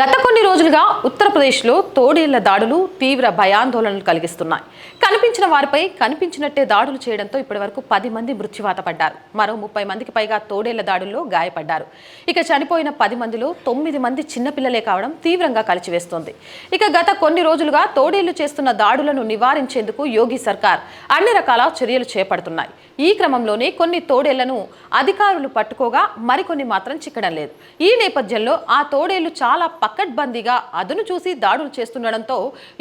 గత కొన్ని రోజులుగా ఉత్తరప్రదేశ్లో తోడేళ్ళ దాడులు తీవ్ర భయాందోళనలు కలిగిస్తున్నాయి. కనిపించిన వారిపై కనిపించినట్టే దాడులు చేయడంతో ఇప్పటివరకు పది మంది మృత్యువాత పడ్డారు. మరో ముప్పై మందికి పైగా తోడేళ్ళ దాడుల్లో గాయపడ్డారు. ఇక చనిపోయిన పది మందిలో తొమ్మిది మంది చిన్నపిల్లలే కావడం తీవ్రంగా కలిచివేస్తోంది. ఇక గత కొన్ని రోజులుగా తోడేళ్ళు చేస్తున్న దాడులను నివారించేందుకు యోగి సర్కార్ అన్ని రకాల చర్యలు చేపడుతున్నాయి. ఈ క్రమంలోనే కొన్ని తోడేళ్ళను అధికారులు పట్టుకోగా మరికొన్ని మాత్రం చిక్కడం లేదు. ఈ నేపథ్యంలో ఆ తోడేళ్ళు చాలా పకడ్బందీగా అదును చూసి దాడులు చేస్తుండడంతో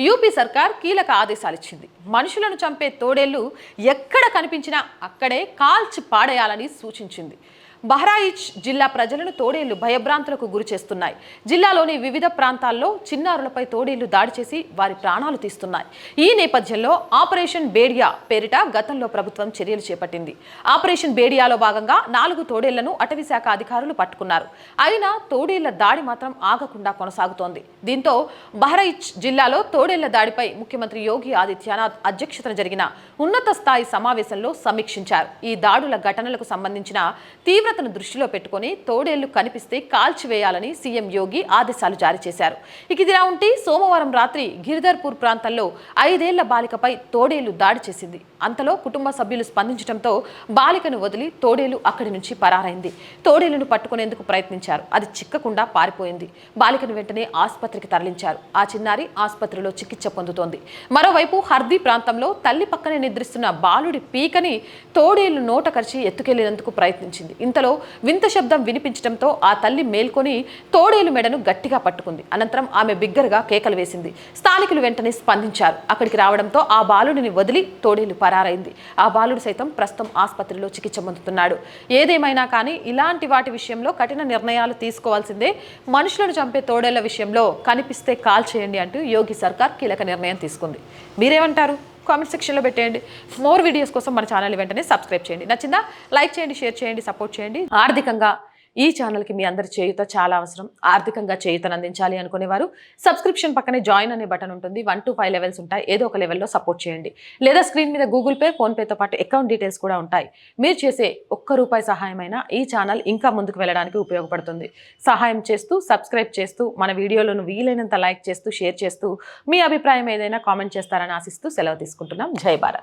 యూపీ సర్కార్ కీలక ఆదేశాలు ఇచ్చింది మనుషులను చంపే తోడేళ్ళు ఎక్కడ కనిపించినా అక్కడే కాల్చి పాడేయాలని సూచించింది. బహ్రాయిచ్ జిల్లా ప్రజలను తోడేళ్ళు భయభ్రాంతులకు గురి చేస్తున్నాయి. జిల్లాలోని వివిధ ప్రాంతాల్లో చిన్నారులపై తోడేళ్ళు దాడి చేసి వారి ప్రాణాలు తీస్తున్నాయి. ఈ నేపథ్యంలో ఆపరేషన్ బేడియా పేరిట గతంలో ప్రభుత్వం చర్యలు చేపట్టింది. ఆపరేషన్ బేడియాలో భాగంగా నాలుగు తోడేళ్ళను అటవీ శాఖ అధికారులు పట్టుకున్నారు. అయినా తోడేళ్ళ దాడి మాత్రం ఆగకుండా కొనసాగుతోంది. దీంతో బహ్రాయిచ్ జిల్లాలో తోడేళ్ళ దాడిపై ముఖ్యమంత్రి యోగి ఆదిత్యనాథ్ అధ్యక్షతన జరిగిన ఉన్నత స్థాయి సమావేశంలో సమీక్షించారు. ఈ దాడుల ఘటనలకు సంబంధించిన తీవ్ర తీవ్రతను దృష్టిలో పెట్టుకుని తోడేళ్ళు కనిపిస్తే కాల్చివేయాలని సీఎం యోగి ఆదేశాలు జారీ చేశారు. ఇక ఇదిలా ఉంటే సోమవారం రాత్రి గిరిధర్పూర్ ప్రాంతంలో ఐదేళ్ళ బాలికపై తోడేళ్ళు దాడి చేసింది. అంతలో కుటుంబ సభ్యులు స్పందించడంతో బాలికను వదిలి తోడేలు అక్కడి నుంచి పరారైంది. తోడేలును పట్టుకునేందుకు ప్రయత్నించారు. అది చిక్కకుండా పారిపోయింది. బాలికను వెంటనే ఆసుపత్రికి తరలించారు. ఆ చిన్నారి ఆసుపత్రిలో చికిత్స పొందుతోంది. మరోవైపు హర్దీ ప్రాంతంలో తల్లి పక్కనే నిద్రిస్తున్న బాలుడి పీకని తోడేలు నోట కరిచి ఎత్తుకెళ్ళేందుకు ప్రయత్నించింది. ఇంతలో వింత శబ్దం వినిపించడంతో ఆ తల్లి మేల్కొని తోడేలు మెడను గట్టిగా పట్టుకుంది. అనంతరం ఆమె బిగ్గరగా కేకలు వేసింది. స్థానికులు వెంటనే స్పందించారు. అక్కడికి రావడంతో ఆ బాలుడిని వదిలి తోడేలు పరారైంది. ఆ బాలుడు సైతం ప్రస్తుతం ఆసుపత్రిలో చికిత్స పొందుతున్నాడు. ఏదేమైనా కానీ ఇలాంటి వాటి విషయంలో కఠిన నిర్ణయాలు తీసుకోవాల్సిందే. మనుషులను చంపే తోడేళ్ళ విషయంలో కనిపిస్తే కాల్ చేయండి అంటూ యోగి సర్కార్ కీలక నిర్ణయం తీసుకుంది. మీరేమంటారు? కామెంట్ సెక్షన్లో పెట్టేయండి. మోర్ వీడియోస్ కోసం మన ఛానల్ వెంటనే సబ్స్క్రైబ్ చేయండి. నచ్చిందా? లైక్ చేయండి షేర్ చేయండి సపోర్ట్ చేయండి. ఆర్థికంగా ఈ ఛానల్కి మీ అందరి చేయుత చాలా అవసరం. ఆర్థికంగా చేయుతను అందించాలి అనుకునేవారు. సబ్స్క్రిప్షన్ పక్కనే జాయిన్ అనే బటన్ ఉంటుంది. వన్ టు ఫైవ్ లెవెల్స్ ఉంటాయి. ఏదో ఒక లెవెల్లో సపోర్ట్ చేయండి. లేదా స్క్రీన్ మీద గూగుల్ పే ఫోన్పేతో పాటు అకౌంట్ డీటెయిల్స్ కూడా ఉంటాయి. మీరు చేసే ఒక్క రూపాయి సహాయమైనా ఈ ఛానల్ ఇంకా ముందుకు వెళ్ళడానికి ఉపయోగపడుతుంది. సహాయం చేస్తూ సబ్స్క్రైబ్ చేస్తూ మన వీడియోలను వీలైనంత లైక్ చేస్తూ షేర్ చేస్తూ మీ అభిప్రాయం ఏదైనా కామెంట్ చేస్తారని ఆశిస్తూ సెలవు తీసుకుంటున్నాం. జై భారత్.